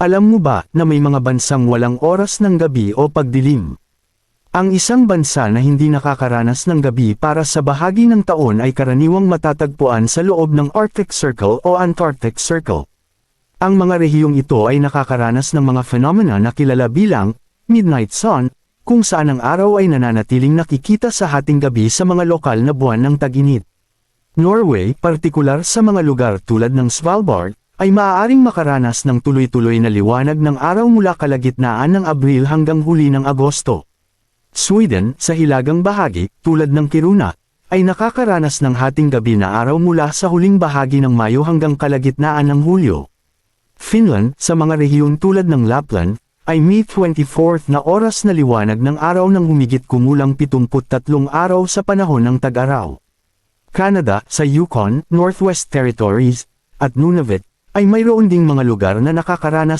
Alam mo ba na may mga bansang walang oras ng gabi o pagdilim? Ang isang bansa na hindi nakakaranas ng gabi para sa bahagi ng taon ay karaniwang matatagpuan sa loob ng Arctic Circle o Antarctic Circle. Ang mga rehiyong ito ay nakakaranas ng mga phenomena na kilala bilang midnight sun, kung saan ang araw ay nananatiling nakikita sa hating gabi sa mga lokal na buwan ng tag-init. Norway, partikular sa mga lugar tulad ng Svalbard, ay maaaring makaranas ng tuloy-tuloy na liwanag ng araw mula kalagitnaan ng Abril hanggang huli ng Agosto. Sweden, sa hilagang bahagi, tulad ng Kiruna, ay nakakaranas ng hating gabi na araw mula sa huling bahagi ng Mayo hanggang kalagitnaan ng Hulyo. Finland, sa mga rehiyon tulad ng Lapland, ay May 24th na oras na liwanag ng araw ng humigit kumulang 73 araw sa panahon ng tag-araw. Canada, sa Yukon, Northwest Territories, at Nunavut, ay mayroon ding mga lugar na nakakaranas